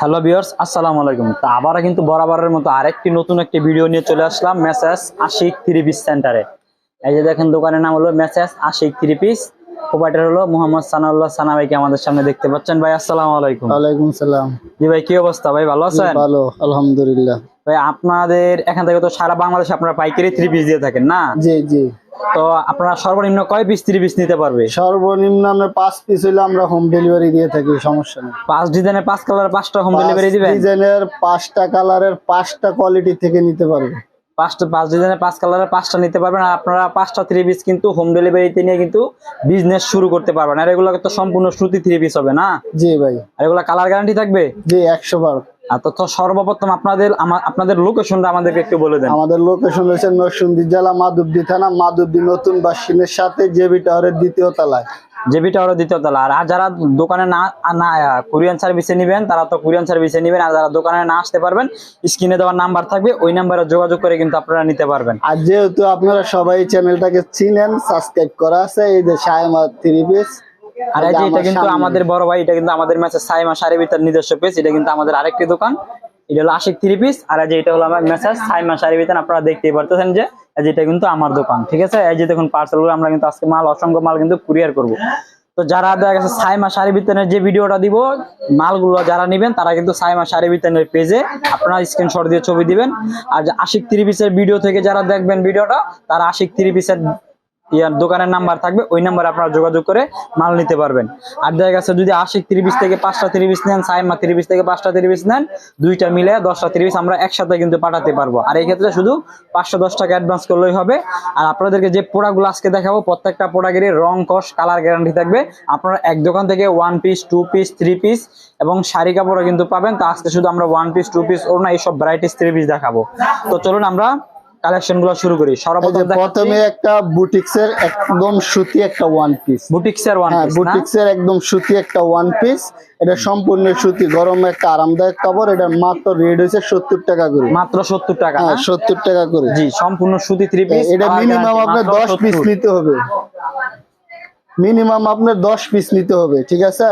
Hello বিয়ার্স আসসালামু আলাইকুম। তা আবার কিন্তু বরাবরের মতো আরেকটি নতুন একটি ভিডিও নিয়ে চলে আসলাম মেসেজ আশিক থ্রি পিস সেন্টারে এই যে দেখেন দোকানের নাম হলো message Ashik three piece provider হলো মোহাম্মদ সানাউল্লাহ সানা ভাইকে আমাদের সামনে দেখতে পাচ্ছেন? ভাই আসসালামু আলাইকুম। ওয়ালাইকুম সালাম। জি ভাই কি অবস্থা? ভাই ভালো আছেন? ভালো আলহামদুলিল্লাহ। ভাই আপনাদের এখান থেকে তো সারা বাংলাদেশে আপনারা পাইকারি থ্রি পিস দিয়ে থাকেন না? জি জি। তো আপনারা সর্বনিম্ন কয় পিস থ্রি পিস নিতে পারবে? সর্বনিম্ন আমরা পাঁচ পিস হইলে আমরা হোম ডেলিভারি দিয়ে থাকি সমস্যা নেই। পাঁচ ডিজাইনের পাঁচ কালার পাঁচটা হোম ডেলিভারি দিবেন? ডিজাইনের পাঁচটা কালারের পাঁচটা কোয়ালিটি থেকে নিতে পারবে। পাঁচটা পাঁচ ডিজাইনের পাঁচ কালারের পাঁচটা নিতে পারবেন আর আপনারা পাঁচটা থ্রি পিস কিন্তু হোম ডেলিভারিতে নিয়ে কিন্তু বিজনেস শুরু করতে পারবেন। আর এগুলো তো সম্পূর্ণ সুতি থ্রি পিস হবে না? জি ভাই। আর এগুলো কালার গ্যারান্টি থাকবে? জি একশো বার। সর্বপ্রথম আপনাদের আপনাদের লোকেশনটা আমাদেরকে একটু বলে দেন। আমাদের লোকেশন হচ্ছে নরসিংদী জেলা মাধবদী থানা মাধবদী নতুন বাসিনের সাথে জেবি টাওয়ারের দ্বিতীয় তলায়। দ্বিতীয় তলা। আর আর যারা দোকানে না না কুরিয়ান সার্ভিসে নিবেন তারা তো কুরিয়ান সার্ভিসে নিবেন আর যারা দোকানে না আসতে পারবেন স্ক্রিনে দেওয়ার নাম্বার থাকবে ওই নাম্বারে যোগাযোগ করে কিন্তু আপনারা নিতে পারবেন। আর যেহেতু আপনারা সবাই চ্যানেলটাকে চিনেন সাবস্ক্রাইব করা আছে এই যে সায়মা থ্রি পিস আর এই যে এটা কিন্তু আমাদের বড় ভাই এটা কিন্তু আমাদের ম্যাচে সাইমা সারি ভিতর নিজস্ব পেজ এটা কিন্তু আমাদের আরেকটি দোকান। এটা হলো আশিক থ্রি পিস আর এই যে এটা হলো আমার মেসেজ সাইমা সারি ভিতর আপনারা দেখতেই পারতেছেন যে এই যে এটা কিন্তু আমার দোকান ঠিক আছে? এই যে দেখুন পার্সেলগুলো আমরা কিন্তু আজকে মাল অসংখ্য মাল কিন্তু কুরিয়ার করব। তো যারা দেখা গেছে সাইমা সারি বিতানের যে ভিডিওটা দিব মালগুলো যারা নেবেন তারা কিন্তু সাইমা সারি বিতানের পেজে আপনারা স্ক্রিনশট দিয়ে ছবি দিবেন। আর যে আশিক থ্রি পিসের ভিডিও থেকে যারা দেখবেন ভিডিওটা তারা আশিক থ্রি পিসের ইয়ার দোকানের নাম্বার থাকবে, ওই নাম্বারে আপনারা যোগাযোগ করে মাল নিতে পারবেন। আর দেখা গেছে যদি আশিক ত্রিশ থেকে পাঁচটা ত্রিশ নেন, সাইমা ত্রিশ থেকে পাঁচটা ত্রিশ নেন, দুইটা মিলে দশটা ত্রিশ আমরা একসাথে কিন্তু পাঠাতে পারব। আর এই ক্ষেত্রে শুধু পাঁচশো দশ টাকা অ্যাডভান্স করলেই হবে। আর আপনাদেরকে যে প্রোডাক্টগুলো আজকে দেখাবো, প্রত্যেকটা প্রোডাক্টেরই রং, কস কালার গ্যারান্টি থাকবে। আপনারা এক দোকান থেকে one piece two piece three piece এবং শাড়ি কাপড়ও কিন্তু পাবেন। তো আজকে শুধু আমরা one piece two piece or না এইসব ভ্যারাইটিস থ্রি পিস দেখাবো। তো চলুন আমরা কালেকশনগুলো শুরু করি। সর্বপ্রথম প্রথমে একটা বুটিক্স এর একদম সুতি একটা ওয়ান পিস বুটিক্স এর ওয়ান হ্যাঁ পিস না? বুটিক্স এর একদম সুতি একটা ওয়ান পিস এটা সম্পূর্ণ সুতি গরমে একটা আরামদায়ক কাপড়। এটা মাত্র রেট হয়েছে সত্তর টাকা করে। মাত্র সত্তর টাকা হ্যাঁ সত্তর টাকা করে। জি সম্পূর্ণ সুতি থ্রি পিস এটা মিনিমাম আপনার দশ পিস নিতে হবে। মিনিমাম আপনার দশ পিস নিতে হবে ঠিক আছে।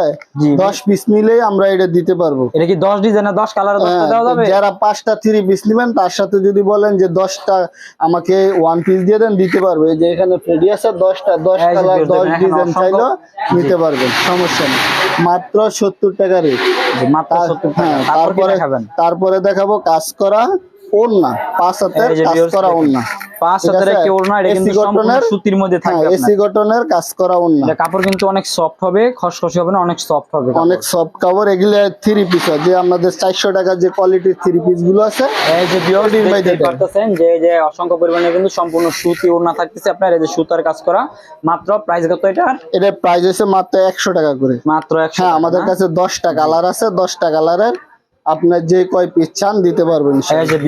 দশ পিস নিলেই আমরা এটা দিতে পারব। এটা কি দশ ডিজাইনের দশ কালার হ্যাঁ, দেওয়া যাবে? যারা পাঁচটা থ্রি পিস নেবেন তার সাথে যদি বলেন যে দশটা আমাকে ওয়ান পিস দিয়ে দেন দিতে পারব। এই যে এখানে ফ্রেডি আছে দশটা দশ কালার দশ ডিজাইন চাইলেও নিতে পারবেন সমস্যা নেই। মাত্র সত্তর টাকা রেট হ্যাঁ তারপরে দেখাবেন? তারপরে দেখাবো কাজ করা ওড়না পাঁচ হাতের কাজ করা দেখুন। ওড়না। পাঁচ? একটি ওড়না এটা কিন্তু সম্পূর্ণ সুতির মধ্যে হ্যাঁ থাকবে এসি কটনের কাজ করা ওড়না। এটা কাপড় কিন্তু অনেক সফট হবে খসখসে হবে না অনেক সফট হবে অনেক সফট কাপড় এগুলো থ্রি পিস যে আমাদের যে কোয়ালিটির থ্রি পিসগুলো আছে এই যে যে যে অসংখ্য পরিমাণে কিন্তু সম্পূর্ণ সুতি ওড়না থাকতেছে আপনার এই যে সুতার কাজ করা। মাত্র প্রাইস কত এটার এটার প্রাইস হচ্ছে মাত্র একশো টাকা করে। মাত্র হ্যাঁ আমাদের কাছে দশটা কালার আছে দশটা কালারের আপনার যে কয় পিস চান দিতে পারবেন দেখতে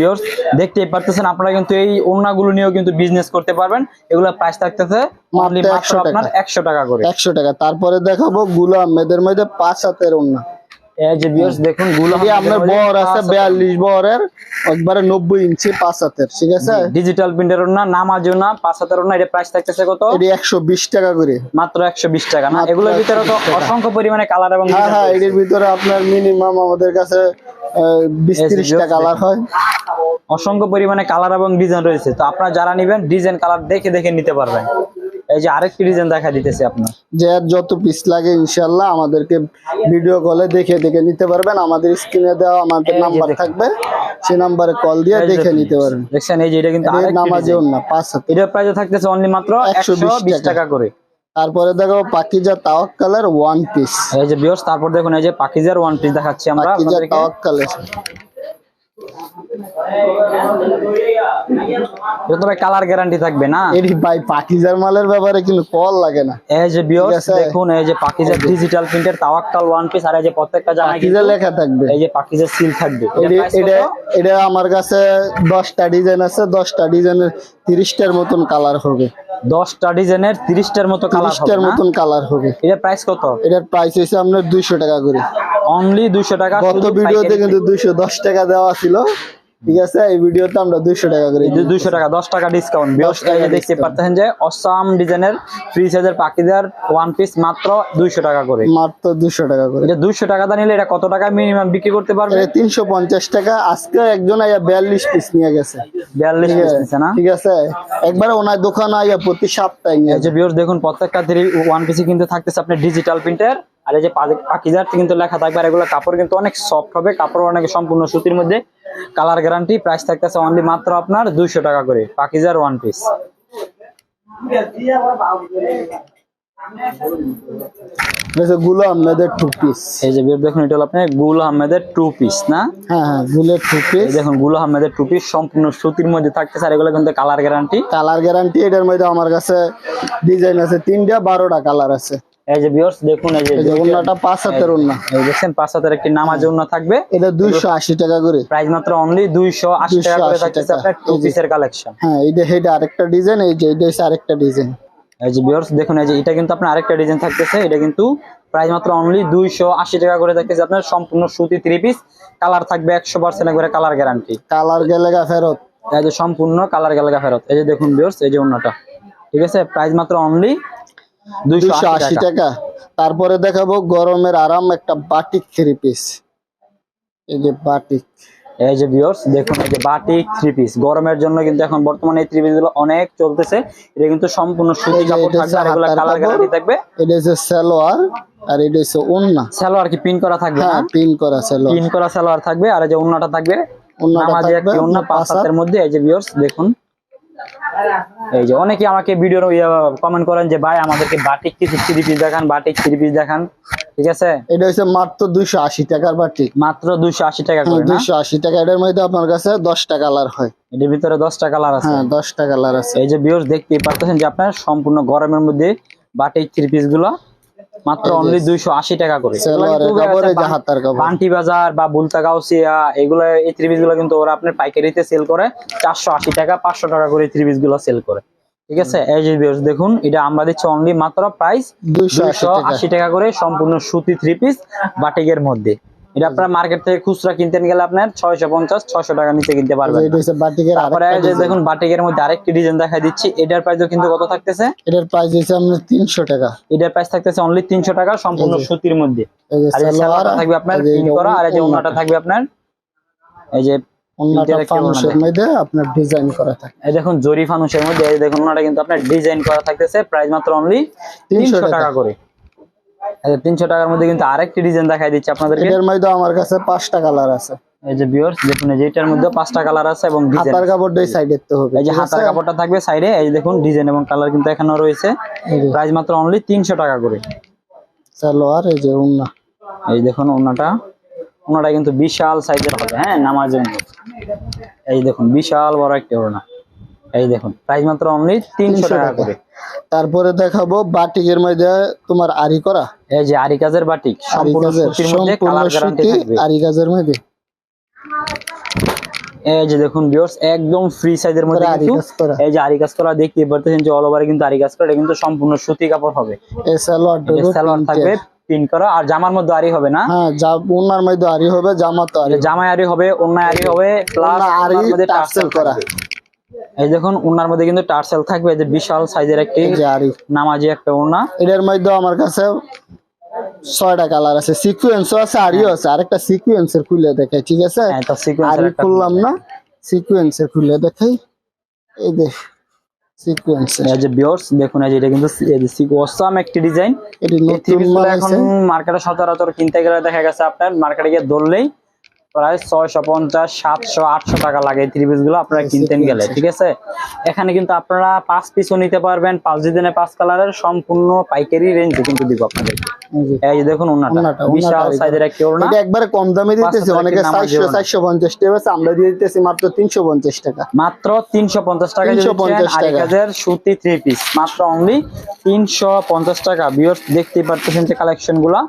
দেখতেই পারতেছেন আপনারা কিন্তু এই ওড়নাগুলো নিয়েও কিন্তু বিজনেস করতে পারবেন। এগুলো প্রাইস থাকতেছে অনলি মাত্র মাত্র 100 টাকা। আপনার একশো টাকা করে। একশো টাকা। তারপরে দেখাবো গুলো মেয়েদের মধ্যে পাঁচ হাতের ওড়না। এই যে ভিউয়ার্স দেখুনগুলো আপনার বহর আছে বিয়াল্লিশ বহরের একবারে নব্বই ইঞ্চি পাঁচ হাতের ঠিক আছে? ডিজিটাল না নামাজও না পাঁচ না এটা প্রাইস থাকতেছে কত? এটি টাকা করে। মাত্র একশো বিশ টাকা না? এগুলোর ভিতরে তো অসংখ্য পরিমাণে কালার এবং হ্যাঁ হ্যাঁ। ভিতরে আপনার মিনিমাম আমাদের কাছে কালার হয়। অসংখ্য পরিমাণে কালার এবং ডিজাইন রয়েছে। তো আপনারা যারা নিবেন ডিজাইন কালার দেখে দেখে নিতে পারবেন। এই যে আরেকটি ডিজাইন দেখা দিতেছে আপনার। যে যত পিস লাগে ইনশাল্লাহ আমাদেরকে ভিডিও কলে দেখে দেখে নিতে পারবেন। আমাদের স্ক্রিনে দেওয়া আমাদের নাম্বার থাকবে। সেই নাম্বারে কল দিয়ে দেখে নিতে পারবেন। দেখছেন এই যে এটা কিন্তু নামাজেও না পাঁচ হাতে। এটার প্রাইস থাকতেছে অনলি মাত্র একশো 120 বিশ টাকা। করে। তারপরে দেখো পাকিজা তাওয়াক্কালের ওয়ান পিস এই যে বিয়স তারপর দেখুন এই যে পাকিজার ওয়ান পিস দেখাচ্ছি আমরা পাকিজা তাওয়াক্কালের। এটা কালার গ্যারান্টি থাকবে না? এটি ভাই পাকিজার মালের ব্যাপারে কিন্তু কল লাগে না। এই যে ঠিক দেখুন এই যে পাকিজার ডিজিটাল প্রিন্টের তাওয়াক্কাল ওয়ান পিস আর এই যে প্রত্যেকটা জামায় পাকিজা লেখা থাকবে। এই যে পাকিজার সিল থাকবে। এটার এটি- price এটা এটা আমার কাছে দশটা ডিজাইন আছে দশটা ডিজাইনের তিরিশটার মতন কালার হবে। দশটা ডিজাইনের তিরিশটার মতো কালার মতন কালার হবে। এটার প্রাইস কত? এটার প্রাইস হয়েছে আপনার দুইশো টাকা করে। অনলি দুইশো টাকা গত ভিডিওতে কিন্তু দুইশো দশ টাকা দেওয়া ছিল। ঠিক আছে? এই ভিডিওতে আমরা দুইশো টাকা করে দিই। দুইশো টাকা দশ টাকা ডিসকাউন্ট যে দেখতে। পাচ্ছেন যে অসাম ডিজাইনের ফ্রি সাইজের পাখিদার ওয়ান পিস মাত্র দুইশো টাকা করে। মাত্র দুশো টাকা করে। এটা দুইশো টাকা দা নিলে এটা কত টাকা মিনিমাম বিক্রি করতে পারবে? তিনশো পঞ্চাশ টাকা। আজকে একজন আইয়া বিয়াল্লিশ পিস নিয়ে গেছে। বিয়াল্লিশ ঠিক পিস আছে? না? ঠিক আছে? একবারে ওনার দোকান আইয়া প্রতি সপ্তাহে নিয়ে এই যে বিয়স দেখুন প্রত্যেকটা ওয়ান পিসি কিন্তু থাকতেছে আপনার ডিজিটাল প্রিন্টার আর এই যে পাখিজার কিন্তু লেখা থাকবে। আর এগুলো কাপড় কিন্তু অনেক সফট হবে। কাপড় অনেক সম্পূর্ণ সুতির মধ্যে। কালার গ্যারান্টি প্রাইস থাকতেছে অনলি মাত্র আপনার দুইশো টাকা করে পাকিজার ওয়ান পিসগুলো আপনাদের টু পিস এই যে দেখুন এটা হলো আপনার গুল আহমেদের টু পিস না? হ্যাঁ হ্যাঁ গুলের টু পিস দেখুনগুলো আহমেদের টু পিস সম্পূর্ণ সুতির মধ্যে এগুলো কিন্তু কালার গ্যারান্টি কালার গ্যারান্টি এটার মধ্যে আমার কাছে ডিজাইন আছে তিনটা বারোটা কালার আছে। এই যে দেখুন এই যে হাতের এই হাতের একটি নামাজ থাকবে এটা দুইশো আশি টাকা করে প্রাইস মাত্র অনলি দুইশো আশি টাকা করে 280 আপনার টু পিসের কালেকশন হ্যাঁ এইটা এটা আরেকটা ডিজাইন এই যে এটা আরেকটা ডিজাইন এই যে বিয়ার্স দেখুন এই যে এটা কিন্তু আপনার আরেকটা ডিজাইন থাকতেছে এটা কিন্তু প্রাইস মাত্র অনলি দুইশো আশি টাকা করে থাকতেছে আপনার সম্পূর্ণ সুতি থ্রি পিস কালার থাকবে একশো পার্সেন্ট করে কালার গ্যারান্টি কালার গেলে গা ফেরত এই যে সম্পূর্ণ কালার গেলাগা ফেরত এই যে দেখুন বিয়ার্স এই যে অন্যটা ঠিক আছে প্রাইস মাত্র অনলি দুইশো আশি টাকা। তারপরে দেখাবো গরমের আরাম একটা বাটিক থ্রি পিস এই যে বাটিক। এই যে বিয়ার্স দেখুন এই যে বাটিক থ্রি পিস গরমের জন্য কিন্তু এখন বর্তমানে এই থ্রি পিসগুলো অনেক চলতেছে। এটা কিন্তু সম্পূর্ণ সুতি কাপড় থাকবে আর এগুলো কালার গ্যারান্টি থাকবে। এটা হচ্ছে সালোয়ার আর এটা হচ্ছে ওন্না সালোয়ার কি পিন করা থাকবে হ্যাঁ পিন করা সালোয়ার। পিন করা সালোয়ার থাকবে আর এই যে ওন্নাটা থাকবে। ওন্নাটা থাকবে একটি ওন্না পাঁচ পাঁচ হাতের মধ্যে এই যে ভিউয়ার্স দেখুন। এই যে অনেকে আমাকে ভিডিওর কমেন্ট করেন যে ভাই আমাদেরকে বাটিক কিছু থ্রি পিস দেখান বাটিক থ্রি পিস দেখান। ঠিক আছে? এটা হচ্ছে মাত্র দুইশো আশি টাকার বাটিক। মাত্র দুইশো আশি টাকা করে না? দুইশো আশি টাকা। এটার মধ্যে আপনার কাছে দশটা কালার হয়। এটার ভিতরে দশটা কালার আছে? হ্যাঁ দশটা কালার আছে। এই যে ভিউয়ার্স দেখতেই পাচ্ছেন যে আপনার সম্পূর্ণ গরমের মধ্যে বাটিক থ্রি পিসগুলো মাত্র অনলি দুইশো আশি টাকা করে। এগুলো সালোয়ারের কিন্তু কাপড় এই যে বান- হাতার কাপড়। পান্টি বাজার বা বুলতা গাউসিয়া এগুলো এই ত্রিবিজগুলো কিন্তু ওরা আপনার পাইকারিতে সেল করে। চারশো আশি টাকা পাঁচশো টাকা করে ত্রিবিজগুলো সেল করে। ঠিক আছে? দেখুন এটা আমরা দিচ্ছি অনলি মাত্র প্রাইস দুইশো আশি টাকা। করে সম্পূর্ণ সুতি থ্রি পিস বাটিকের মধ্যে। এটা আপনার মার্কেট থেকে খুচরা কিনতে গেলে আপনার ছয়শো পঞ্চাশ ছয়শো টাকা নিচে কিনতে পারবেন। তারপরে। দেখুন বাটিকের মধ্যে আরেকটি ডিজাইন দেখা দিচ্ছি। এটার প্রাইসও কিন্তু কত থাকতেছে? এটার প্রাইস আপনার তিনশো টাকা। এটার প্রাইস থাকতেছে অনলি তিনশো টাকা সম্পূর্ণ সুতির মধ্যে। আর সালোয়ারটা থাকবে আপনার করা আর এই যে। ওন্নাটা থাকবে আপনার এই যে আপনার ডিজাইন করা থাকে। এই দেখুন জরি ফানুসের মধ্যে এই দেখুন ওনাটা কিন্তু আপনার ডিজাইন করা থাকতেছে প্রাইস মাত্র অনলি তিনশো টাকা। টাকা। করে তিনশো টাকার মধ্যে কিন্তু আরেকটি ডিজাইন দেখাই দিচ্ছি আপনাদেরকে। এটার মধ্যে আমার কাছে পাঁচটা কালার আছে। এই যে ভিউয়ার্স দেখুন এই যে মধ্যে পাঁচটা কালার আছে এবং ডিজাইন হাতার কাপড়টাই সাইড দেখতে হবে এই যে হাতার কাপড়টা থাকবে সাইডে এই দেখুন ডিজাইন এবং কালার কিন্তু রয়েছে। প্রাইস মাত্র অনলি তিনশো টাকা করে। সালোয়ার এই যে এই দেখুন কিন্তু বিশাল সাইজের হবে হ্যাঁ নামাজের এই দেখুন বিশাল বড় একটা ওড়না। এই দেখুন প্রাইস মাত্র অনলি তিনশো টাকা করে। তারপরে দেখাবো বাটিকের মধ্যে তোমার আরি করা। এই যে আরি কাজের বাটিক সম্পূর্ণ সুতির মধ্যে কালার গ্যারান্টি সুতি থাকবে। আরি কাজের মধ্যে। এই যে দেখুন ভিউয়ার্স একদম ফ্রি সাইজের মধ্যে কিন্তু এই যে আরি কাজ করা দেখতেই পারতেছেন যে অল ওভারে কিন্তু আরি কাজ করা এটা কিন্তু সম্পূর্ণ সুতি কাপড় হবে। সালোয়ার তিনটে। থাকবে পিন করা আর জামার মধ্যে আরি হবে না। হ্যাঁ উন্নার মধ্যে আরি হবে জামা তো আরি জামায় আরি হবে অন্যায় আরি হবে প্লাস আরি মধ্যে টার্সেল করা। এই দেখুন ওনার মধ্যে কিন্তু টার্সেল থাকবে যে বিশাল সাইজের একটি নামাজি একটা ওনা এটার মধ্যে আমার কাছে ছয়টা কালার আছে সিকুয়েন্সও আছে আরিও আছে। আরেকটা সিকুয়েন্সের খুলে দেখাই ঠিক আছে? হ্যাঁ আরি খুললাম না সিকুয়েন্সের খুলে দেখাই। এই দেখ দেখুন এটা কিন্তু একটি ডিজাইন এখন মার্কেটে সচরাচর কিনতে গেলে দেখা গেছে আপনার মার্কেটে গিয়ে ধরলেই প্রায় ছয়শো পঞ্চাশ সাতশো আটশো টাকা লাগে এই থ্রি পিসগুলো আপনারা কিনতেন গেলে ঠিক আছে? এখানে কিন্তু আপনারা পাঁচ পিসও নিতে পারবেন পাঁচ ডিজাইনের পাঁচ কালারের সম্পূর্ণ পাইকারি রেঞ্জে কিন্তু দিব আপনাদেরকে। এই যে। দেখুন ওনাটা বিশাল সাইজের একটি ওড়না এটা একবারে কম দামে দিতেছে অনেকে টাকা নামাজি চারশো ওড়না। চারশো পঞ্চাশ টাকা আছে, আমরা দিয়ে দিতেছি মাত্র তিনশো পঞ্চাশ টাকা। মাত্র তিনশো পঞ্চাশ টাকা 350 টাকা। আরিকাজের সুতি থ্রি পিস মাত্র অনলি তিনশো পঞ্চাশ টাকা। বিয়র দেখতেই পারতেছেন যে কালেকশনগুলা।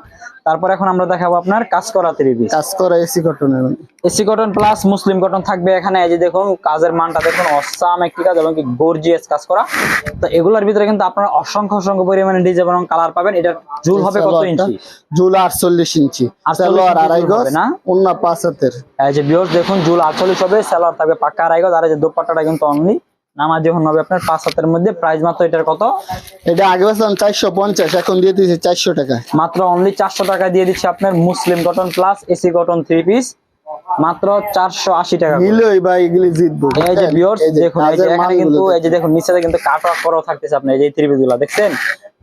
তারপর এখন আমরা দেখাবো আপনার কাজ করা থ্রি পিস কাজ করা এসি কটনের AC cotton plus Muslim cotton থাকবে এখানে এই যে দেখুন কাজের মানটা দেখুন অসাম একটি কাজ এবং কি গর্জিয়াস কাজ করা। তো এগুলোর ভিতরে কিন্তু আপনারা অসংখ্য অসংখ্য পরিমাণে ডিজাইন এবং কালার পাবেন। এটা জুল হবে কত ইঞ্চি? ঝুল আটচল্লিশ ইঞ্চি। 48 সালোয়ার আড়াই গজ হবে না? অন্য পাঁচ হাতের। এই যে বিয়স দেখুন জুল আটচল্লিশ হবে সেলার থাকবে পাক্কা আড়াই গজ আর এই যে দোপাট্টাটা কিন্তু অনলি নামাজ যখন হবে আপনার পাঁচ হাতের মধ্যে প্রাইস মাত্র এটার কত? এটা আগে বেছিলাম চারশো পঞ্চাশ এখন দিয়ে দিয়েছি চারশো টাকা। মাত্র অনলি চারশো টাকা দিয়ে দিচ্ছে আপনার Muslim cotton plus AC cotton three piece মাত্র চারশো আশি টাকা। নিলেই বা এগুলি জিতবো। এই যে ভিউয়ার্স দেখুন এই যে এখানে কিন্তু এই যে দেখুন নিচে কিন্তু কাট ওয়ার্ক করাও থাকতেছে আপনার এই যে থ্রি পিসগুলা দেখছেন?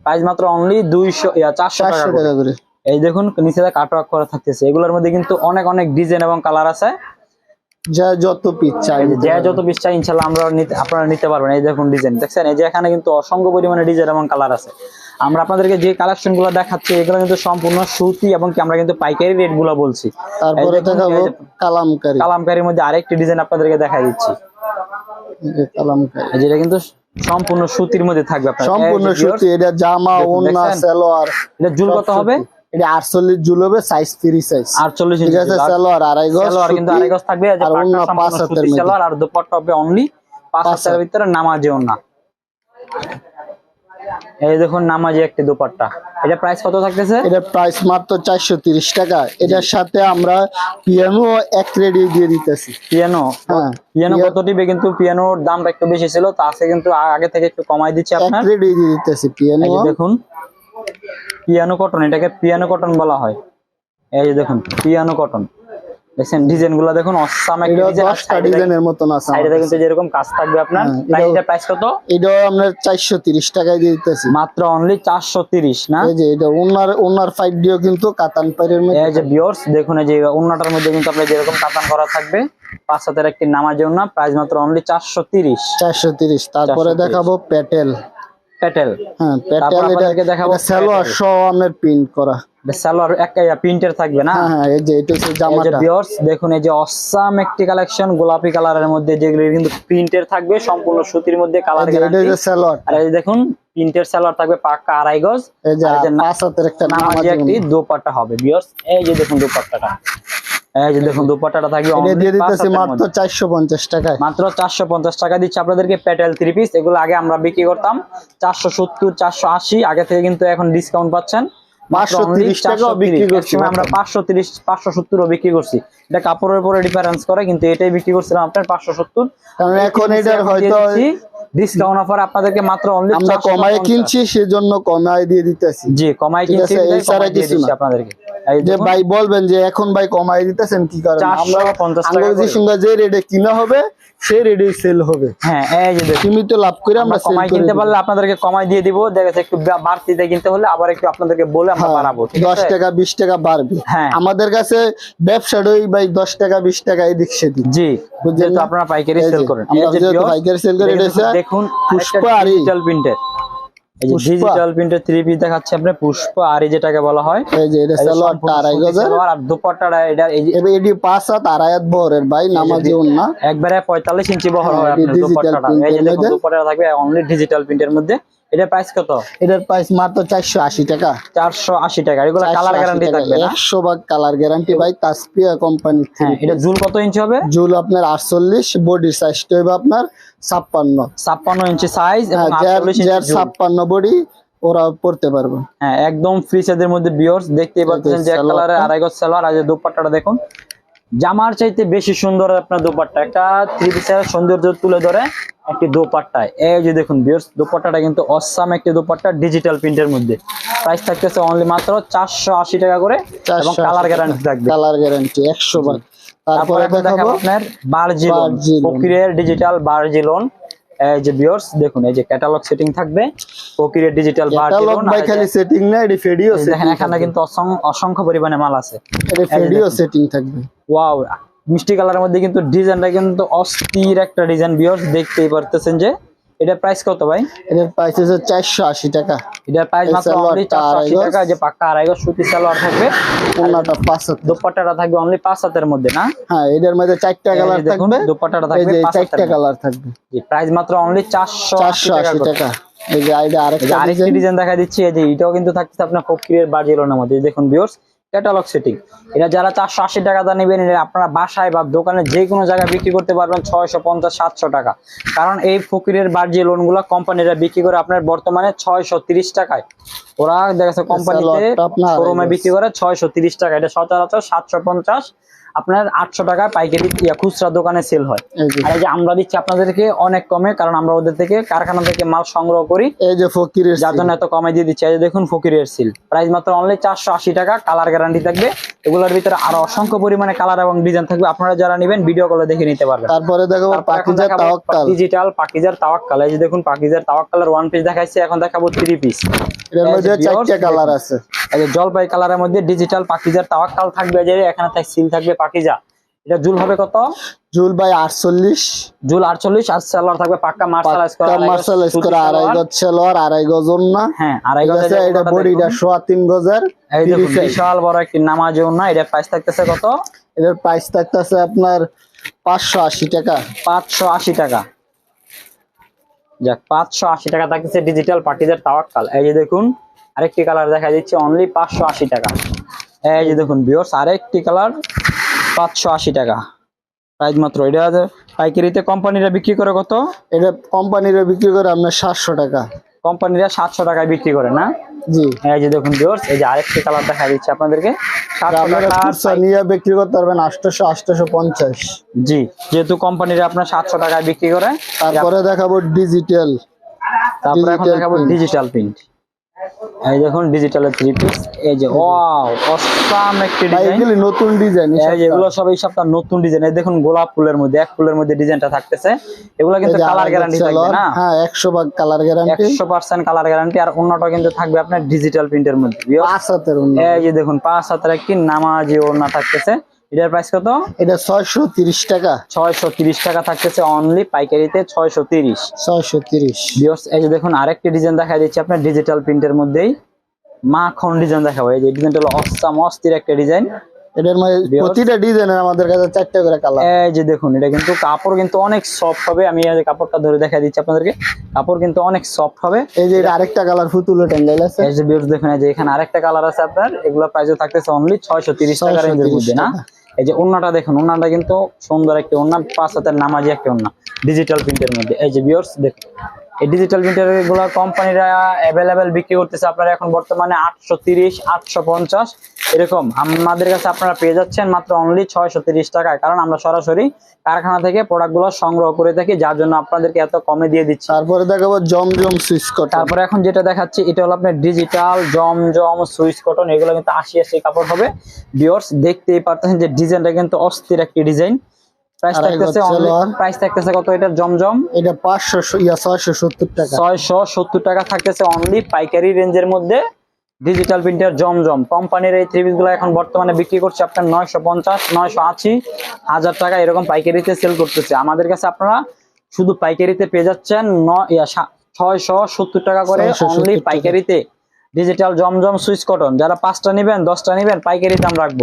প্রাইস মাত্র অনলি দুইশো চারশো টাকা করে। টাকা করে। এই দেখুন নিচে কাট ওয়ার্ক করা থাকতেছে। এগুলোর মধ্যে কিন্তু অনেক অনেক ডিজাইন এবং কালার আছে। যা যত পিস চাই যে যত পিস চাই ইনশাল্লাহ আমরা নিতে- আপনারা নিতে পারবেন। এই দেখুন ডিজাইন দেখছেন? এই যে এখানে কিন্তু অসংখ্য পরিমাণে ডিজাইন এবং কালার আছে। আমরা আপনাদেরকে যে কালেকশনগুলো দেখাচ্ছি এগুলো কিন্তু সম্পূর্ণ সুতি এবং কি আমরা কিন্তু পাইকারি রেটগুলো বলছি। তারপরে দেখাবো কালামকারি। কালামকারির মধ্যে আরেকটি ডিজাইন আপনাদেরকে দেখাই দিচ্ছি। কালামকারি। যেটা কিন্তু সম্পূর্ণ সুতির মধ্যে থাকবে আপনার। সম্পূর্ণ সুতি এটা জামা ওন্না সালোয়ার এটা জুল কত হবে? এটা আটচল্লিশ জুল হবে সাইজ ফ্রি সাইজ আটচল্লিশ ঠিক আছে সালোয়ার আড়াই গজ সালোয়ার কিন্তু আড়াই গজ থাকবে আর পাটটা পাঁচ হাতের মধ্যে। সালোয়ার আর দুপাট্টা হবে অনলি পাঁচ হাতের। ভিতরে নামাজেও না। এই দেখুন নামাজি একটি দুপাট্টা। এটা প্রাইস কত থাকতেছে? প্রাইস মাত্র চারশো তিরিশ টাকা। এটার সাথে আমরা পিয়ানো এক রেডি দিয়ে দিতেছি। পিয়ানো হ্যাঁ। পিয়ানো কত টিপে কিন্তু পিয়ানোর দামটা একটু বেশি ছিল তো আজকে কিন্তু আগে থেকে একটু কমাই দিচ্ছি আপনার। রেডি দিয়ে দিতেছি পিয়ানো দেখুন। পিয়ানো কটন এটাকে পিয়ানো কটন বলা হয়। এই যে দেখুন পিয়ানো কটন। দেখছেন ডিজাইনগুলো দেখুন অসাম একটা এটা ডিজাইন। ডিজাইনের মতন আছে সাইডে কিন্তু যেরকম কাজ থাকবে আপনার হ্যাঁ, প্রাইস এটাও- এটা প্রাইস কত? এটাও আমরা চারশো তিরিশ টাকায় দিয়ে দিতেছি। মাত্র অনলি চারশো তিরিশ না? এই যে এটা ওনার ওনার ফাইভ দিও কিন্তু কাতান পাইরের মধ্যে। এই যে বিয়র্স দেখুন এই যে অন্যটার মধ্যে কিন্তু আপনার যেরকম কাতান করা থাকবে পাঁচ হাতের একটি নামাজের না প্রাইস মাত্র অনলি চারশো তিরিশ। চারশো তিরিশ তারপরে দেখাবো প্যাটেল। প্যাটেল। হ্যাঁ প্যাটেল এটা দেখাবো সালোয়ার। সহ প্রিন্ট করা। সালোয়ার এক প্রিন্টের থাকবে না? হ্যাঁ হ্যাঁ এই যে এটা হচ্ছে জামাটা। দেখুন এই যে অসাম একটি কালেকশন গোলাপি কালারের মধ্যে যেগুলি কিন্তু প্রিন্টের থাকবে সম্পূর্ণ সুতির মধ্যে কালার এই এটা হচ্ছে সালোয়ার। আর এই দেখুন প্রিন্টের সালোয়ার থাকবে পাক্কা আড়াই গজ। এই যে পাঁচ হাতের একটা নামাজি নামাজি একটি দোপাট্টা হবে বিয়র্স এই যে দেখুন দোপাট্টাটা। এই যে দেখুন দোপাট্টাটা থাকবে এটা দিয়ে দিতেছি মাত্র মধ্যে। চারশো পঞ্চাশ টাকায়। মাত্র চারশো পঞ্চাশ টাকা দিচ্ছে আপনাদেরকে প্যাটেল থ্রি পিস এগুলো আগে আমরা বিক্রি করতাম। চারশো সত্তর চারশো আশি আগে থেকে কিন্তু এখন ডিসকাউন্ট পাচ্ছেন। মাত্র 530 only টাকাও 430 বিক্রি করছি আমরা পাঁচশো তিরিশ পাঁচশো সত্তরও বিক্রি করছি। এটা কাপড়ের উপরে ডিফারেন্স করে কিন্তু এটাই বিক্রি করছিলাম আপনার পাঁচশো সত্তর। এখন এটার হয়তো ডিসকাউন্ট অফার আপনাদেরকে মাত্র অনলি আমরা কমায় কিনছি সেজন্য কমায় দিয়ে দিতেছি। জি কমাই কিনছি এছাড়া কিছু না। আপনাদেরকে। যে ভাই বলবেন যে এখন ভাই কমায় দিতেছেন কি কারণে? 450 টাকা যে। সঙ্গে যে রেটে কিনা হবে সেই রেটে সেল হবে। হ্যাঁ এই যে সীমিত লাভ করে আমরা আমরা সেল কিনতে পারলে আপনাদেরকে কমাই দিয়ে দিব। দেখা যাচ্ছে একটু বাড়তিতে কিনতে হলে আবার একটু আপনাদেরকে বলে আমরা হ্যাঁ, বাড়াবো ঠিক দশ আছে? টাকা বিশ টাকা বাড়বে। হ্যাঁ। আমাদের কাছে ব্যবসাটাই ভাই দশ টাকা বিশ টাকা এদিক সেদিক। জি বুঝলেন যেহেতু আপনারা পাইকারি সেল করেন। আমরা এই যে পাইকারি sell করি, এটা দেখুন- পুষ্প আরি। ডিজিটাল প্রিন্টের এই যে ডিজিটাল প্রিন্টের থ্রি পিস দেখাচ্ছে আপনাদের পুষ্প আরি যেটাকে বলা হয়। এই যে এটা সালোয়ার আড়াই সুতি গজের আর দুপাট্টাটা এটা এই যে এই যে পাঁচ হাত আড়াইয়াত বহরের ভাই নামাজি না। একবারে পঁয়তাল্লিশ ইঞ্চি বহর হ্যাঁ, আপনার দুপাট্টাটা। এই যে দেখুন। দুপাট্টাটা থাকবে অনলি ডিজিটাল প্রিন্টের মধ্যে। এটা প্রাইস কত? এটার প্রাইস মাত্র চারশো আশি টাকা। চারশো আশি টাকা। এগুলো কালার গ্যারান্টি থাকবে না? একশো ভাগ কালার গ্যারান্টি ভাই তাসপিয়া কোম্পানি হ্যাঁ এটা জুল কত ইঞ্চি হবে? জুল আপনার আটচল্লিশ বডির সাইজটা হবে আপনার ছাপ্পান্ন। ছাপ্পান্ন ইঞ্চি সাইজ এবং হ্যাঁ যার আটচল্লিশ যার ইঞ্চি জুল। ছাপ্পান্ন বডি ওরা পড়তে পারবে। হ্যাঁ একদম ফ্রি সাইজের মধ্যে বিয়র্স দেখতেই পাচ্ছেন যে এক। কালারের আড়াই গজ সালোয়ার। আর যে দোপাট্টাটা দেখুন। জামার চাইতে বেশি সুন্দর আপনার দোপাট্টা। একটা থ্রি পিসের সৌন্দর্য তুলে ধরে একটি দোপাট্টায় এই যে দেখুন বিয়ার্স দোপাট্টাটা কিন্তু অসাম একটি দোপাট্টা ডিজিটাল প্রিন্টের মধ্যে। প্রাইস থাকতেছে অনলি মাত্র চারশো আশি টাকা করে এবং কালার গ্যারান্টি থাকবে। কালার গ্যারান্টি একশো বার। তারপর দেখাবো আপনার বার্জিলন। প্রক্রিয়ার ফকিরের ডিজিটাল বার্জিলোন। এই যে ভিউয়ার্স দেখুন এই যে ক্যাটালগ সেটিং থাকবে। ফকিরের ডিজিটাল ক্যাটালগ বার্জিলোন ভাই খালি সেটিং না এডি ফেডিও দেখেন এখানে কিন্তু অসং- অসংখ্য পরিমাণে মাল আছে। এডি ফেডিও সেটিং থাকবে। ওয়াও মিষ্টি কালারের মধ্যে কিন্তু ডিজাইনটা কিন্তু অস্থির একটা ডিজাইন ভিউয়ার্স দেখতেই পারতেছেন যে এটার প্রাইস কত ভাই? এটার প্রাইস হচ্ছে চারশো আশি টাকা। এটার প্রাইস মাত্র সালোয়ারটা অনলি চারশো আশি আড়াই গজ। টাকা যে পাক্কা আড়াই গজ সুতি সালোয়ার থাকবে। ওনাটা পাঁচ হাত। দোপাট্টাটা থাকবে অনলি পাঁচ হাতের মধ্যে না? হ্যাঁ এটার মধ্যে চারটা কালার থাকবে। দোপাট্টাটা থাকবে যে পাঁচ চারটা কালার থাকবে। প্রাইস মাত্র অনলি চারশো আশি চারশো টাকা আশি টাকা। এই যে আইডা আরেকটা ডিজাইন দেখা দিচ্ছি এই যে এটাও কিন্তু থাকছে আপনার ফকিরের বার্জিলোনের মধ্যে। এই দেখুন বিয়র্স ক্যাটালগ সেটিং এটা যারা চারশো আশি টাকা দা নেবেন আপনারা বাসায় বা দোকানে যে কোনো জায়গায় বিক্রি করতে পারবেন ছয়শো পঞ্চাশ, সাতশো টাকা। কারণ এই ফকিরের বার যে লোনগুলো কোম্পানিরা বিক্রি করে আপনার বর্তমানে ছয়শো তিরিশ টাকায়। ওরা দেখা যাচ্ছে কোম্পানিতে শোরুমে বিক্রি করে ছয়শো তিরিশ টাকা। এটা সচরাচর সাতশো পঞ্চাশ আপনার আটশো টাকা পাইকারি খুচরা দোকানে সেল হয়। আর এই যে আমরা দিচ্ছি আপনাদেরকে অনেক কমে কারণ আমরা ওদের থেকে কারখানা থেকে মাল সংগ্রহ করি। এই যে ফকিরের যার জন্য এত কমে দিয়ে দিচ্ছি। এই যে দেখুন ফকিরের সিল প্রাইস মাত্র অনলি চারশো আশি টাকা কালার গ্যারান্টি থাকবে। এগুলোর ভিতরে আরও অসংখ্য পরিমাণে কালার এবং ডিজাইন থাকবে। আপনারা যারা নেবেন ভিডিও কলে দেখে নিতে পারবেন। তারপরে দেখো তাওয়াক্কাল। ডিজিটাল পাকিজার তাওয়াক্কাল। এই যে দেখুন পাকিজার তাওয়াক্কালের ওয়ান পিস দেখাইছি। এখন দেখাবো থ্রি পিস এর মধ্যে চারটে কালার আছে। এই জলপাই কালারের মধ্যে ডিজিটাল পাকিজার তাওয়াক্কাল থাকবে যে এখানে সিল থাকবে পাকিজা। এটা জুল হবে কত? জুল ভাই আটচল্লিশ। জুল আটচল্লিশ আর সেলার থাকবে পাক্কা মার্শালাইজ করা মার্শাল সুতি করে আড়াই গজ সেলোয়ার আড়াই গজ না হ্যাঁ আড়াই গজ এটা বডিটা সোয়া তিন গজের এই দেখুন 30 বিশাল বড় একটি নামাজও না এটা প্রাইস থাকতেছে কত? এটার প্রাইস থাকতেছে আপনার পাঁচশো আশি টাকা। পাঁচশো আশি টাকা। যাক পাঁচশো আশি টাকা থাকতেছে ডিজিটাল পার্টিদের তাওয়াক্কাল। এই যে দেখুন আরেকটি কালার দেখা দিচ্ছে অনলি পাঁচশো আশি টাকা। এই যে দেখুন বিয়র্স আরেকটি কালার পাঁচশো আশি টাকা। প্রাইস মাত্র এটা পাইকারিতে কোম্পানিরা বিক্রি করে কত? এটা কোম্পানিরা বিক্রি করে আপনার সাতশো টাকা। কোম্পানিরা সাতশো টাকায় বিক্রি করে না? জি। এই যে দেখুন বিয়র্স এই যে আরেকটি কালার দেখা দিচ্ছে আপনাদেরকে নিয়ে বিক্রি করতে পারবেন আটশোশো আটশোশো পঞ্চাশ। জি যেহেতু কোম্পানিরা আপনার সাতশো টাকায় বিক্রি করে তারপরে দেখাবো ডিজিটাল তারপরে এখন দেখাবো ডিজিটাল প্রিন্ট এই দেখুন ডিজিটালের থ্রি পিস এই যে ওয়াও অসাম একটি ডিজাইন এগুলি নতুন ডিজাইন এই যে এগুলো সব এই সপ্তাহ নতুন ডিজাইন এই দেখুন গোলাপ ফুলের মধ্যে এক ফুলের মধ্যে ডিজাইনটা থাকতেছে। এগুলো কিন্তু কালার গ্যারান্টি থাকবে না? হ্যাঁ একশো ভাগ কালার গ্যারান্টি একশো পার্সেন্ট কালার গ্যারান্টি আর অন্যটা কিন্তু থাকবে আপনার ডিজিটাল প্রিন্টের মধ্যে পাঁচ হাতের। এই যে দেখুন পাঁচ হাতের একটি নামাজি ওড়না থাকতেছে। এটার প্রাইস কত? এটা ছয়শো তিরিশ টাকা। ছয়শো তিরিশ টাকা থাকতেছে অনলি পাইকারিতে ছয়শো তিরিশ। ছয়শো তিরিশ। ভিউয়ার্স এই যে দেখুন আরেকটি ডিজাইন দেখা দিচ্ছি আপনার ডিজিটাল প্রিন্টের মধ্যেই। মাখন ডিজাইন দেখাবো এই যে ডিজাইনটা হলো অসাম অস্থির একটা ডিজাইন এটার মধ্যে প্রতিটা ডিজাইনের আমাদের কাছে চারটে করে কালার এই যে দেখুন এটা কিন্তু কাপড় কিন্তু অনেক সফট হবে। আমি এই কাপড়টা ধরে দেখা দিচ্ছি আপনাদেরকে কাপড় কিন্তু অনেক সফট হবে। এই যে এটা আরেকটা কালার ফুতুলো ট্যাঙ্গেল আছে। এই যে ভিউয়ার্স দেখুন এই যে এখানে আরেকটা কালার আছে আপনার। এগুলো প্রাইসও থাকতেছে অনলি ছয়শো তিরিশ টাকা 630 রেঞ্জের মধ্যে না। এই যে ওন্নাটা দেখুন, ওন্নাটা কিন্তু সুন্দর একটি ওন্না, পাঁচ হাতের নামাজি একটি ওন্না ডিজিটাল প্রিন্টের মধ্যে। এই যে ভিউয়ার্স দেখুন। এই ডিজিটাল প্রিন্টারগুলো কোম্পানিরা অ্যাভেলেবেল বিক্রি করতেছে আপনারা এখন বর্তমানে আটশো তিরিশ আটশো পঞ্চাশ এরকম। আমাদের কাছে আপনারা পেয়ে যাচ্ছেন মাত্র অনলি ছয়শো তিরিশ টাকায়। কারণ আমরা সরাসরি কারখানা থেকে প্রোডাক্টগুলো সংগ্রহ করে থাকি যার জন্য আপনাদেরকে এত কমে দিয়ে দিচ্ছি। তারপরে দেখাবো জমজম সুইচ কটন তারপরে এখন যেটা দেখাচ্ছি এটা হলো আপনার ডিজিটাল জমজম সুইচ কটন এগুলো কিন্তু আশি আশি কাপড় হবে। বিয়র্স দেখতেই পারতেছেন যে ডিজাইনটা কিন্তু অস্থির একটি ডিজাইন প্রাইস থাকতেছে গজ সালোয়ার। প্রাইস থাকতেছে কত? এটা জমজম। এটা পাঁচশো ইয়া ছয়শো সত্তর টাকা। থাকতেছে অনলি পাইকারি রেঞ্জের মধ্যে। Digital printer Zamzam. কোম্পানির এই থ্রি গুলো এখন বর্তমানে বিক্রি করছে আপনার নয়শো পঞ্চাশ নয়শো আশি হাজার টাকা এরকম পাইকারিতে সেল করতেছে। আমাদের কাছে আপনারা শুধু পাইকারিতে পেয়ে যাচ্ছেন ছয়শো সত্তর টাকা করে অনলি পাইকারিতে। Digital Zamzam Swiss cotton. যারা পাঁচটা নিবেন দশটা নিবেন পাইকারি দাম রাখব।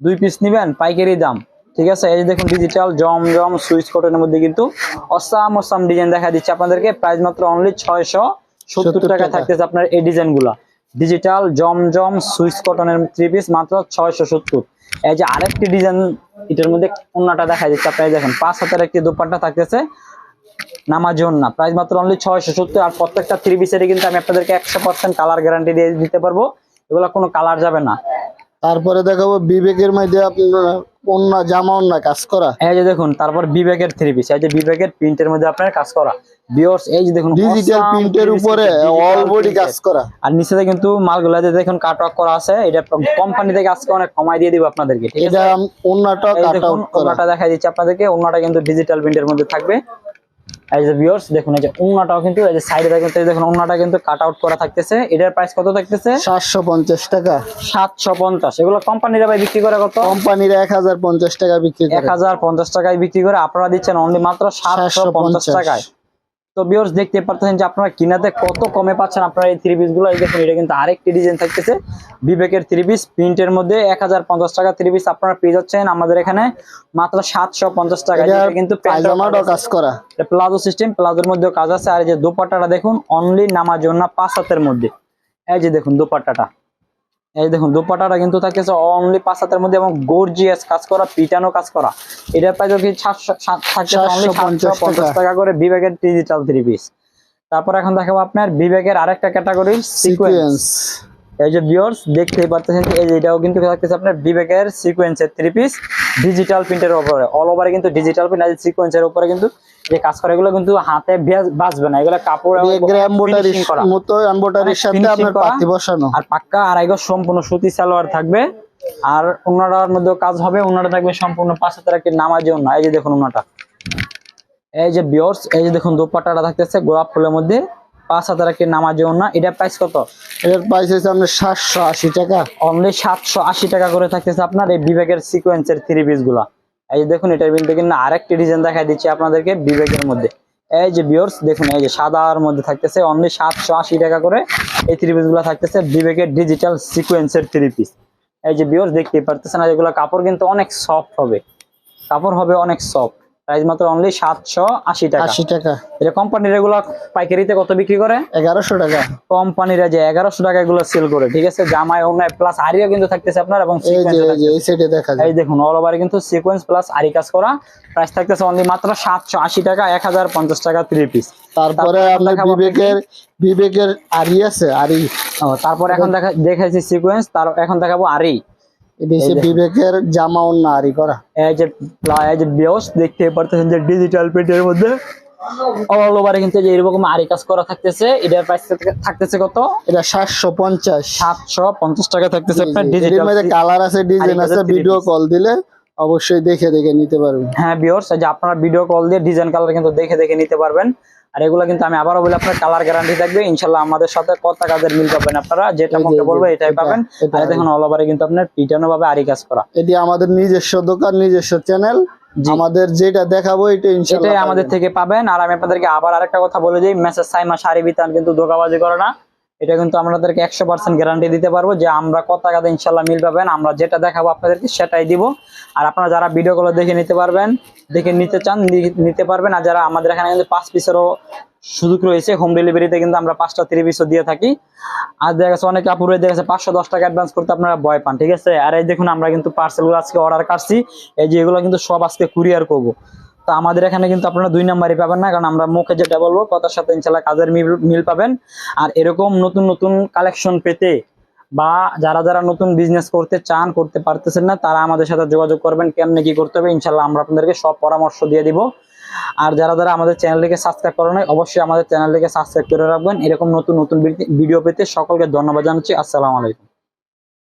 দুই পিস নিবেন পাইকারি দাম। ঠিক আছে? এই যে দেখুন ডিজিটাল জমজম সুইচ কটনের মধ্যে কিন্তু অসাম অসাম ডিজাইন দেখা দিচ্ছে আপনাদেরকে। প্রাইস মাত্র অনলি ছয়শো সত্তর টাকা টাকা। থাকতেছে আপনার এই ডিজাইনগুলা ডিজিটাল জমজম সুইচ কটনের থ্রি পিস মাত্র ছয়শো সত্তর। এই যে আরেকটি ডিজাইন এটার মধ্যে অন্যটা দেখা যাচ্ছে আপনারা দেখেন পাঁচ হাতের একটি দোপাট্টা থাকতেছে। নামাজি না প্রাইস মাত্র অনলি ছয়শো সত্তর। আর প্রত্যেকটা থ্রি পিসেরই কিন্তু আমি আপনাদেরকে একশো পার্সেন্ট কালার গ্যারান্টি দিয়ে দিতে পারব। এগুলো কোনো কালার যাবে না। তারপরে দেখাবো বিবেকের মধ্যে আপনার অন্য জামা অন্য কাজ করা। এই যে দেখুন তারপর বিবেকের থ্রি পিস এই যে বিবেকের প্রিন্টের মধ্যে আপনার কাজ করা। বিয়র্স এই যে দেখুন ডিজিটাল প্রিন্টের উপরে অল বডি কাজ করা। আর নিচেতে কিন্তু মালগুলাতে দেখুন কাট ওয়ার্ক করা আছে। এটা কোম্পানি থেকে আজকে অনেক কমাই দিয়ে দিব আপনাদেরকে ঠিক আছে? এটা অন্যটা কাট আউট করা। ওনাটা দেখা দিচ্ছে আপনাদেরকে। ওনাটা কিন্তু ডিজিটাল প্রিন্টের মধ্যে থাকবে। এই যে ভিউয়ার্স দেখুন এই যে ওনাটাও কিন্তু এই যে সাইডে দেখুন এই দেখুন ওনাটা কিন্তু কাট আউট করা থাকতেছে। এটার প্রাইস কত থাকতেছে? সাতশো পঞ্চাশ টাকা। সাতশো পঞ্চাশ। এগুলো কোম্পানিরা ভাই বিক্রি করে কত? কোম্পানির এক হাজার পঞ্চাশ টাকা বিক্রি এক করে হাজার পঞ্চাশ টাকায় বিক্রি করে আপনারা দিচ্ছেন অনলি মাত্র সাতশো পঞ্চাশ 750 টাকায়। তো ভিউয়ার্স দেখতে পারতেছেন যে আপনারা কিনাতে কত কমে পাচ্ছেন। আপনারা এই থ্রি পিসগুলো এই দেখুন এটা কিন্তু আরেকটি ডিজাইন থাকতেছে। বিবেকের থ্রি পিস প্রিন্টের মধ্যে এক হাজার পঞ্চাশ টাকা থ্রি পিস আপনারা পেয়ে যাচ্ছেন আমাদের এখানে মাত্র সাতশো পঞ্চাশ টাকা। কিন্তু কাজ করা। প্লাজো সিস্টেম প্লাজোর মধ্যে কাজ আছে। আর এই যে দোপাট্টাটা দেখুন অনলি নামার জন্য পাঁচ হাতের মধ্যে। এই যে দেখুন দোপাট্টাটা। এই দেখুন দুপাটাটা কিন্তু থাকতেছে অনলি পাঁচ হাতের মধ্যে এবং গর্জিয়াস কাজ করা পিটানো কাজ করা। এটার অনলি 750 সাতশো পঞ্চাশ টাকা। করে বিবেকের ডিজিটাল থ্রি পিস তারপর এখন দেখাবো আপনার বিবেকের আরেকটা ক্যাটাগরি সিকোয়েন্স এই যে ভিউয়ার্স দেখতেই পারতেছেন এই যে এটাও কিন্তু থাকতেছে আপনার বিবেকের সিকোয়েন্সের থ্রি পিস ডিজিটাল প্রিন্টের উপরে। অল ওভারে কিন্তু ডিজিটাল প্রিন্ট আর সিকোয়েন্সের উপরে কিন্তু যে কাজ করে এগুলো কিন্তু হাতে না। এগুলো কাপড় এবং এমবোটারির finishing করা। মতো এমবোটারির সাথে আপনার পাতি বসানো। আর পাক্কা আড়াই গজ সম্পূর্ণ সুতি সালোয়ার থাকবে। আর ওনাটার মধ্যেও কাজ হবে ওনাটা থাকবে সম্পূর্ণ একটি নামাজি ওনা এই যে দেখুন ওনাটা এই যে বিয়র্স এই যে দেখুন দোপাট্টাটা থাকতেছে গোলাপ ফুলের মধ্যে। পাঁচ হাতের একটি নামাজ ওনা এটা প্রাইস কত? এটার প্রাইস হচ্ছে আপনার সাতশো আশি টাকা। অনলি সাতশো আশি টাকা করে থাকতেছে আপনার এই বিবেকের সিকোয়েন্সের থ্রি পিসগুলা। এই যে দেখুন এটার বিলটা কিন্তু আরেকটি ডিজাইন দেখা দিচ্ছি আপনাদেরকে বিবেকের মধ্যে। এই যে বিয়র্স দেখুন, এই যে সাদার মধ্যে থাকতেছে অনলি সাতশো আশি টাকা করে। এই থ্রি পিসগুলো থাকতেছে বিবেকের ডিজিটাল সিকোয়েন্সের থ্রি পিস এই যে বিয়র্স দেখতে পারতেছে না, এগুলো কাপড় কিন্তু অনেক সফট হবে। কাপড় হবে অনেক সফট প্রাইস মাত্র অনলি সাতশো আশি টাকা। আশি টাকা। এটা কোম্পানির এগুলো পাইকারিতে কত বিক্রি করে? এগারোশো টাকা। কোম্পানিরা যে এগারোশো টাকা এগুলো সেল করে ঠিক আছে? জামায় অন্যায় প্লাস আরিও কিন্তু থাকতেছে আপনার এবং এই সাইডে দেখা যায়। এই দেখুন অল ওভার কিন্তু সিকোয়েন্স প্লাস আরি কাজ করা। প্রাইস থাকতেছে অনলি মাত্র সাতশো আশি টাকা এক হাজার পঞ্চাশ টাকা থ্রি পিস তারপরে আপনার বিবেকের বিবেকের আরি আছে আরি। তারপর এখন দেখা দেখাইছি সিকোয়েন্স তার এখন দেখাবো আরি। বিবেকের জামা অন্য আরি করা যে বিয়স দেখতে পারতেছেন যে ডিজিটাল প্রিন্টের মধ্যে। অল ওভারে কিন্তু যে এরকম আরি কাজ করা থাকতেছে। এটার প্রাইস থাকতেছে কত? এটা সাতশো পঞ্চাশ। সাতশো পঞ্চাশ টাকা থাকতেছে আপনার ডিজিটাল মধ্যে কালার আছে ডিজাইন আছে ভিডিও কল দিলে অবশ্যই দেখে দেখে নিতে পারবেন। হ্যাঁ বিয়র্স যে আপনারা ভিডিও কল দিয়ে ডিজাইন কালার কিন্তু দেখে দেখে নিতে পারবেন। আর এগুলো কিন্তু আমি আবারও বলি আপনার কালার গ্যারান্টি থাকবে। ইনশাল্লাহ আমাদের সাথে কত কাজের মিল পাবেন আপনারা? যেটা মনে বলব এটাই পাবেন। আর দেখুন অল ওভারে কিন্তু আপনার পিটানো ভাবে আরি কাজ করা। এটি আমাদের নিজস্ব দোকান নিজস্ব চ্যানেল আমাদের যেটা দেখাবো এটা ইনশাআল্লাহ এটাই আমাদের থেকে পাবেন। আর আমি আপনাদেরকে আবার আরেকটা কথা বলে দিই মেসেজ সাইমা শাড়ি বিতান কিন্তু ধোকাবাজি করে না। এটা কিন্তু আমাদেরকে একশো পার্সেন্ট গ্যারান্টি দিতে পারব যে আমরা কত টাকাতে ইনশাল্লাহ মিল পাবেন। আমরা যেটা দেখাবো আপনাদেরকে সেটাই দিব। আর আপনারা যারা ভিডিও গুলো দেখে নিতে পারবেন, দেখে নিতে চান নিতে পারবেন। আর যারা আমাদের এখানে কিন্তু পাঁচ পিসেরও সুযোগ রয়েছে হোম ডেলিভারিতে কিন্তু আমরা পাঁচটা থ্রি পিসও দিয়ে থাকি। আর দেখা গেছে অনেক আপুরে দেখা গেছে পাঁচশো দশ টাকা অ্যাডভান্স করতে আপনারা ভয় পান, ঠিক আছে? আর এই দেখুন আমরা কিন্তু পার্সেলগুলো আজকে অর্ডার কাটছি এই যে এগুলো কিন্তু সব আজকে কুরিয়ার করব। তো আমাদের এখানে কিন্তু আপনারা দুই নাম্বারই পাবেন না, কারণ আমরা মুখে যেটা বলব, কথার সাথে ইনশাল্লাহ কাজের মিল পাবেন। আর এরকম নতুন নতুন কালেকশন পেতে বা যারা যারা নতুন বিজনেস করতে চান, করতে পারতেছেন না, তারা আমাদের সাথে যোগাযোগ করবেন, কেমনে কি করতে হবে ইনশাল্লাহ আমরা আপনাদেরকে সব পরামর্শ দিয়ে দিব। আর যারা যারা আমাদের চ্যানেলটিকে সাবস্ক্রাইব করে নাই, অবশ্যই আমাদের চ্যানেলটিকে সাবস্ক্রাইব করে রাখবেন। এরকম নতুন নতুন ভিডিও পেতে সকলকে ধন্যবাদ জানাচ্ছি। আসসালামু আলাইকুম।